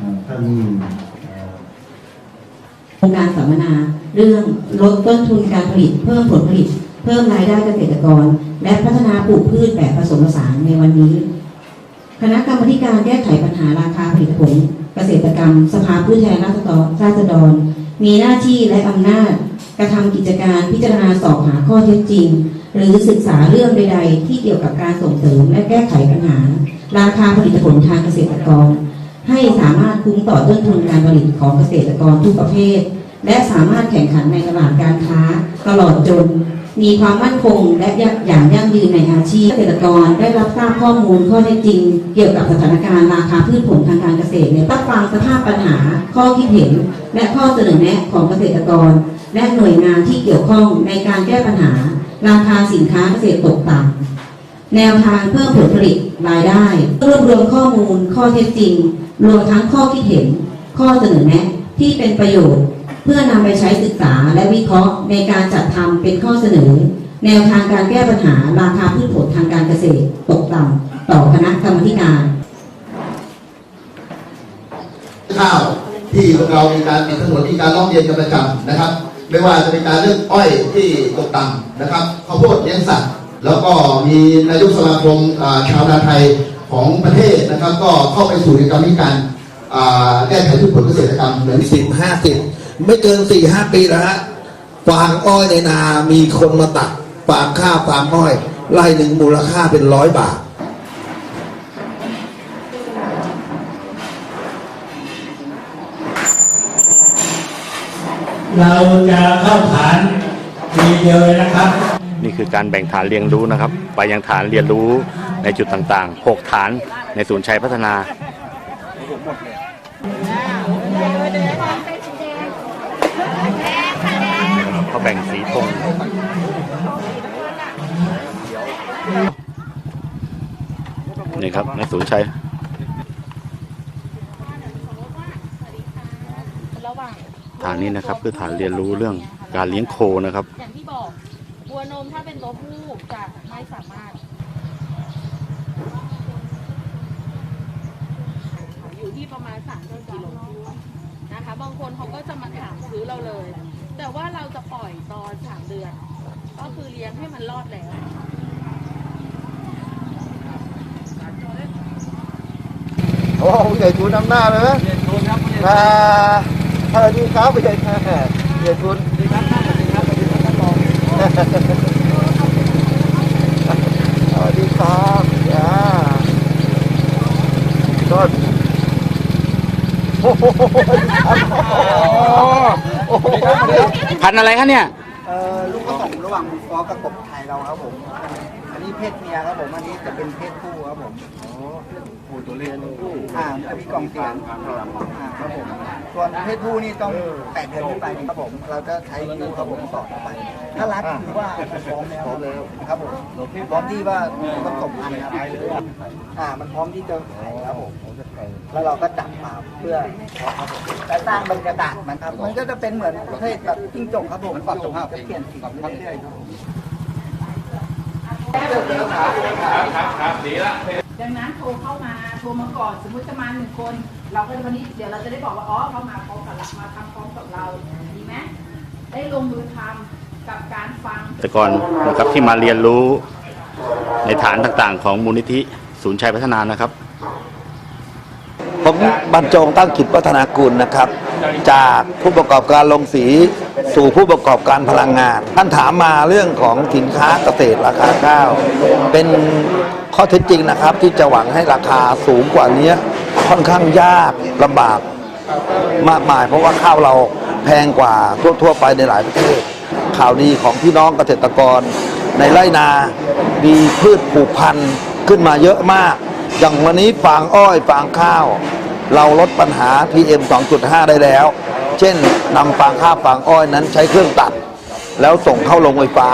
อ่าท่านโครงการสัมมนาเรื่องลดต้นทุนการผลิต เพิ่มผลผลิต เพิ่มรายได้เกษตรกร และพัฒนาปลูกพืชแบบผสมผสานในวันนี้ คณะกรรมการแก้ไขปัญหาราคาผลิตผล เกษตรกรรม สภาผู้แทนราษฎรราษฎร มีหน้าที่และอำนาจ กระทำกิจการพิจารณาสอบหาข้อเท็จจริง หรือศึกษาเรื่องใด ๆ ที่เกี่ยวกับการส่งเสริมและแก้ไขปัญหา ราคาผลิตผลทางเกษตรกร ให้สามารถคุ้มต่อต้นทุนการผลิตของเกษตรกรทุกประเภท และสามารถแข่งขันในตลาดการค้า ตลอดจน มีความมั่นคงและอย่างยั่งยืนในอาชีพเกษตรกรได้รับทราบข้อมูลข้อเท็จจริง เกี่ยวกับสถานการณ์ราคาพืชผลทางการเกษตรในรับฟังสภาพปัญหา ข้อคิดเห็น และข้อเสนอแนะของเกษตรกร และหน่วยงานที่เกี่ยวข้องในการแก้ปัญหา ราคาสินค้าเกษตรตกต่ำแนวทางเพิ่มผลผลิตรายได้รวบรวมข้อมูลข้อเท็จจริง รวมทั้งข้อคิดเห็น ข้อเสนอแนะที่เป็นประโยชน์ เพื่อนำไปใช้ศึกษาและวิเคราะห์ในการจัดทำเป็นข้อเสนอ แนวทางการแก้ปัญหาราคาพืชผลทางการเกษตรตกต่ำต่อคณะกรรมการข้าวที่เรามีการปิดถนนมีการร้องเรียนกันประจำนะครับ ไม่ว่าจะเป็นการเรื่องอ้อยที่ตกต่ำนะครับข้าวโพดเลี้ยงสัตว์แล้วก็มีนายกสมาคมชาวนาไทย ของประเทศนะครับ ก็เข้าไปสู่ในกรรมธิการอ่าแก้ไขพืชผลเกษตรกรรมเหมือนสิบห้าสิบไม่เกินสี่ห้าปีแล้วฮะฟางอ้อยในนา มีคนมาตัดฟางข้าวฟางอ้อยไร่หนึ่งมูลค่าเป็นร้อยบาทเราจะเข้าฐานทีเดียวเลยนะครับ นี่คือการแบ่งฐานเรียนรู้นะครับ ไปยังฐานเรียนรู้ ในจุดต่างๆ 6 ฐานในศูนย์ชัยพัฒนา เขาแบ่งสีธงนี่ครับในศูนย์ชัยฐานนี้นะครับคือฐานเรียนรู้เรื่องการเลี้ยงโคนะครับ อย่างที่บอกวัวนมถ้าเป็นตัวผู้จะไม่สามารถ อยู่ที่ ประมาณ3กิโลนะคะ บางคนเขาก็จะมาถามซื้อเราเลย แต่ว่าเราจะปล่อยตอน3เดือน ก็คือเลี้ยงให้มันรอดแล้วโอ้ผู้ใหญ่ทุนนำหน้าเลยนะอ่าสวัสดีครับผู้ใหญ่ผู้ใหญ่ทุนสวัสดีครับสวัสดีครับสวัสดีครับท่านรองสวัสดีครับอ่าต้นโอ้โหโอ้โห พันอะไรคะเนี่ย เอ่อลูกผสมระหว่างฟอกับกบไทยเราครับผม อันนี้เพศเมียครับผม อันนี้จะเป็นเพศผู้ครับผมโอ้ผู้ตัวเล็กผู้อ่าอันนี้กล่องเสียงอ่าครับผม ส่วนเพศผู้นี่ต้องแปดเดือนขึ้นไปครับผม เราจะใช้นิ้วครับผมสอดเข้าไป ถ้ารัดคือว่าพร้อมแล้วครับผม พร้อมที่ว่าผสมพันธุ์ครับอ่า มันพร้อมที่จะไข่ครับผม แล้วเราก็จับมาเพื่อครับผมและสร้างบรรยากาศมันครับ มันก็จะเป็นเหมือนประเภทแบบจิ้งจกครับผมปรับสภาพจะเปลี่ยนสีเรื่อยๆครับผมดังนั้นโทรเข้ามาโทรมาก่อนสมมติจะมาหนึ่งคน เราก็จะวันนี้เดี๋ยวเราจะได้บอกว่าอ๋อเขามาพร้อมกับเรามาทำพร้อมกับเราดีไหมได้ลงมือทำกับการฟังแต่ก่อนนะครับที่มาเรียนรู้ในฐานต่างๆ ของมูลนิธิศูนย์ชัยพัฒนานะครับผม บรรจงตั้งกิจพัฒนากุลนะครับ จากผู้ประกอบการลงสีสู่ผู้ประกอบการพลังงาน ท่านถามมาเรื่องของสินค้าเกษตรราคาข้าว เป็นข้อเท็จจริงนะครับ ที่จะหวังให้ราคาสูงกว่านี้ค่อนข้างยากลำบากมากมาย เพราะว่าข้าวเราแพงกว่าทั่วๆไปในหลายประเทศ ข่าวดีของพี่น้องเกษตรกร ในไร่นามีพืชปลูกพันธุ์ขึ้นมาเยอะมาก อย่างวันนี้ฟางอ้อยฟางข้าว เราลดปัญหา PM 2.5 ได้แล้ว เช่นนำฟางข้าวฟางอ้อยนั้นใช้เครื่องตัด แล้วส่งเข้าโรงไฟฟ้า